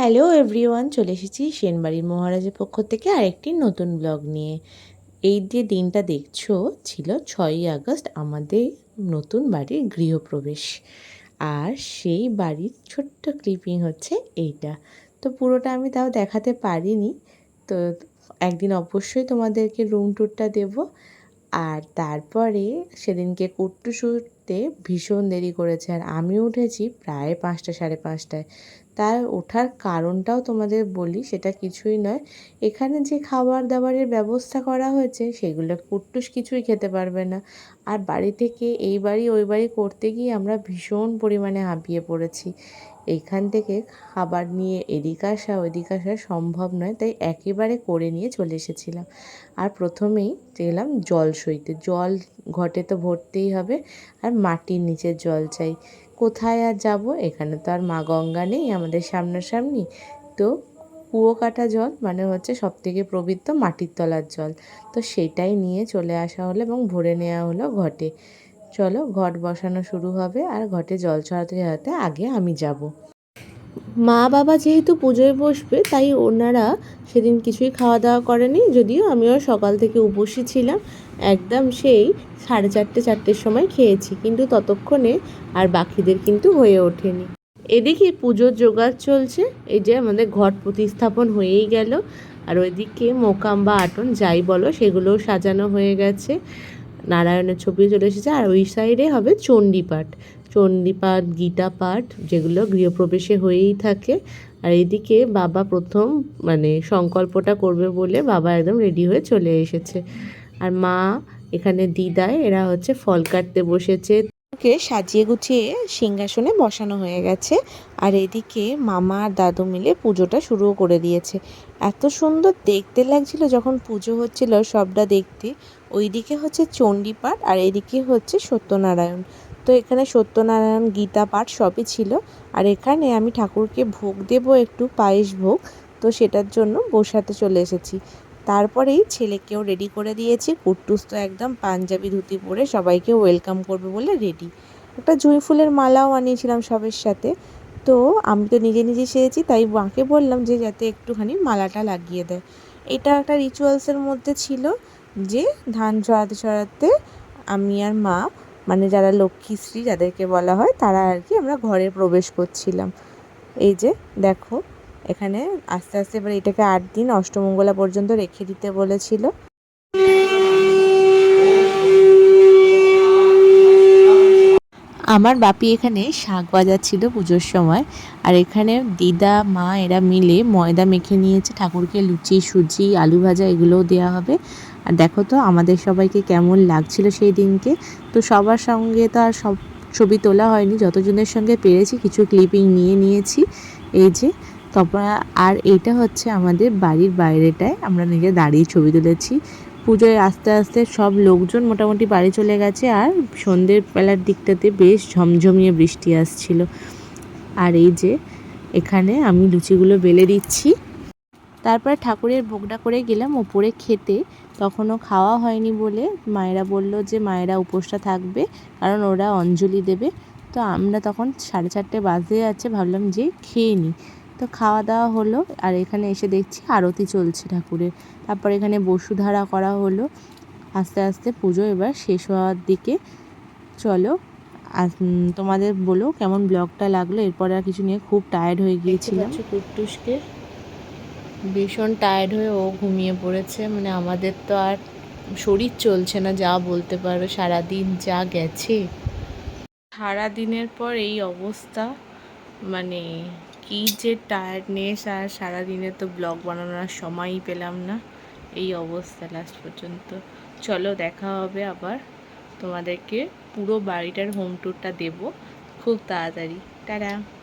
Hello everyone, চলে এসেছি সেনবাড়ির মহারাজের পক্ষ থেকে আরেকটি নতুন ব্লগ নিয়ে। এই যে দিনটা দেখছ ছিল ছয়ই আগস্ট, আমাদের নতুন বাড়ির গৃহপ্রবেশ। আর সেই বাড়ির ছোট্ট ক্লিপিং হচ্ছে এইটা। তো পুরোটা আমি তাও দেখাতে পারিনি। তো একদিন অবশ্যই তোমাদেরকে রুম ট্যুরটা দেব। আর তারপরে সেদিনকে কুট্টু শুতে ভীষণ দেরি করেছে। আর আমি উঠেছি প্রায় পাঁচটা, সাড়ে পাঁচটায়। তার ওঠার কারণটাও তোমাদের বলি, সেটা কিছুই নয়। এখানে যে খাবার দাবারের ব্যবস্থা করা হয়েছে, সেগুলো কুট্টুস কিছুই খেতে পারবে না। আর বাড়ি থেকে এই বাড়ি, ওই বাড়ি করতে গিয়ে আমরা ভীষণ পরিমাণে হাঁপিয়ে পড়েছি। এইখান থেকে খাবার নিয়ে এদিকে আসা ওইদিকে আসা সম্ভব নয়, তাই একেবারে করে নিয়ে চলে এসেছিলাম। আর প্রথমেই গেলাম জল সইতে, জল ঘটে তো ভরতেই হবে, আর মাটির নিচের জল চাই। কোথায় আর যাব? এখানে তো আর মা গঙ্গা নেই, আমাদের সামনাসামনি। তো কুয়ো কাটা জল মানে হচ্ছে সব থেকে পবিত্র মাটির তলার জল। তো সেটাই নিয়ে চলে আসা হলো এবং ভরে নেওয়া হলো ঘটে। চলো ঘট বসানো শুরু হবে আর ঘটে জল ছড়াতে ছড়াতে আগে আমি যাব। মা বাবা যেহেতু পুজোয় বসবে, তাই ওনারা সেদিন কিছুই খাওয়া দাওয়া করেনি, যদিও আমিও সকাল থেকে উপসী ছিলাম। একদম সেই সাড়ে চারটে, চারটের সময় খেয়েছি, কিন্তু ততক্ষণে আর বাকিদের কিন্তু হয়ে ওঠেনি। এদিকে পুজোর জোগাড় চলছে, এই যে আমাদের ঘট প্রতিস্থাপন হয়েই গেল, আর ওইদিকে মোকাম বা আটন যাই বলো, সেগুলোও সাজানো হয়ে গেছে। নারায়ণের ছবি চলে এসেছে, আর ওই সাইডে হবে চণ্ডীপাঠ। চণ্ডীপাঠ গীতা পাঠ যেগুলো গৃহপ্রবেশে হয়েই থাকে। আর এদিকে বাবা প্রথম মানে সংকল্পটা করবে বলে বাবা একদম রেডি হয়ে চলে এসেছে। আর মা, এখানে দিদায় এরা হচ্ছে ফল কাটতে বসেছে। কে সাজিয়ে গুছিয়ে সিংহাসনে বসানো হয়ে গেছে। আর এদিকে মামা আর দাদু মিলে পুজোটা শুরুও করে দিয়েছে। এত সুন্দর দেখতে লাগছিল যখন পুজো হচ্ছিল সবটা দেখতে। ওইদিকে হচ্ছে চণ্ডীপাঠ আর এদিকে হচ্ছে সত্যনারায়ণ। তো এখানে সত্যনারায়ণ গীতা পাঠ সবই ছিল। আর এখানে আমি ঠাকুরকে ভোগ দেব, একটু পায়েস ভোগ। তো সেটার জন্য বসাতে চলে এসেছি। তারপরেই ছেলেকেও রেডি করে দিয়েছি। কুট্টুস তো একদম পাঞ্জাবি ধুতি পরে সবাইকে ওয়েলকাম করবে বলে রেডি একটা জুঁই ফুলের মালাও আনিয়েছিলাম সবের সাথে। তো আমি তো নিজে নিজে সেরেছি তাই মাকে বললাম যে যাতে একটুখানি মালাটা লাগিয়ে দেয়। এটা একটা রিচুয়ালসের মধ্যে ছিল যে ধান ছড়াতে ছড়াতে আমি আর মা মানে যারা লক্ষ্মীশ্রী যাদেরকে বলা হয়, তারা আর কি আমরা ঘরে প্রবেশ করছিলাম। এই যে দেখো এখানে আস্তে আস্তে এবার এটাকে আট দিন অষ্টমঙ্গলা পর্যন্ত রেখে দিতে বলেছিল। আমার বাপি এখানে শাক বাজাচ্ছিল পুজোর সময়, আর এখানে দিদা, মা এরা মিলে ময়দা মেখে নিয়েছে, ঠাকুরকে লুচি, সুজি, আলু ভাজা এগুলোও দেওয়া হবে। আর দেখো তো, আমাদের সবাইকে কেমন লাগছিল সেই দিনকে। তো সবার সঙ্গে তো আর সব ছবি তোলা হয়নি, যতজনের সঙ্গে পেরেছি কিছু ক্লিপিং নিয়ে নিয়েছি। এই যে তারপর আর এইটা হচ্ছে আমাদের বাড়ির বাইরেটায় আমরা নিজে দাঁড়িয়ে ছবি তুলেছি। পুজোয় আস্তে আস্তে সব লোকজন মোটামুটি বাড়ি চলে গেছে আর সন্ধ্যের বেলার দিকটাতে বেশ ঝমঝমিয়ে বৃষ্টি আসছিল। আর এই যে এখানে আমি লুচিগুলো বেলে দিচ্ছি। তারপরে ঠাকুরের ভোগটা করে গেলাম ওপরে খেতে। তখনও খাওয়া হয়নি বলে মায়েরা বলল যে মায়েরা উপোসটা থাকবে, কারণ ওরা অঞ্জলি দেবে। তো আমরা তখন সাড়ে চারটে বাজে যাচ্ছে ভাবলাম যে খেয়ে নিই তো খাওয়া দাওয়া হলো আর এখানে এসে দেখছি আরতি চলছে ঠাকুরের। তারপর এখানে বসুধারা করা হলো। আস্তে আস্তে পুজো এবার শেষ হওয়ার দিকে। চলো আর তোমাদের বলো কেমন ব্লগটা লাগল? এরপর আর কিছু নিয়ে খুব টায়ার্ড হয়ে গিয়েছিলাম। কুট্টুসকে। ভীষণ টায়ার্ড হয়ে ও ঘুমিয়ে পড়েছে। মানে আমাদের তো আর শরীর চলছে না যা বলতে পারো সারাদিন যা গেছে। সারাদিনের পর এই অবস্থা। মানে কি যে টায়ার্ডনেস আর সারাদিনে তো ব্লগ বানানোর সময়ই পেলাম না। এই অবস্থা লাস্ট পর্যন্ত। চলো দেখা হবে আবার। তোমাদেরকে পুরো বাড়িটার হোম ট্যুরটা দেবো। খুব তাড়াতাড়ি। টাটা!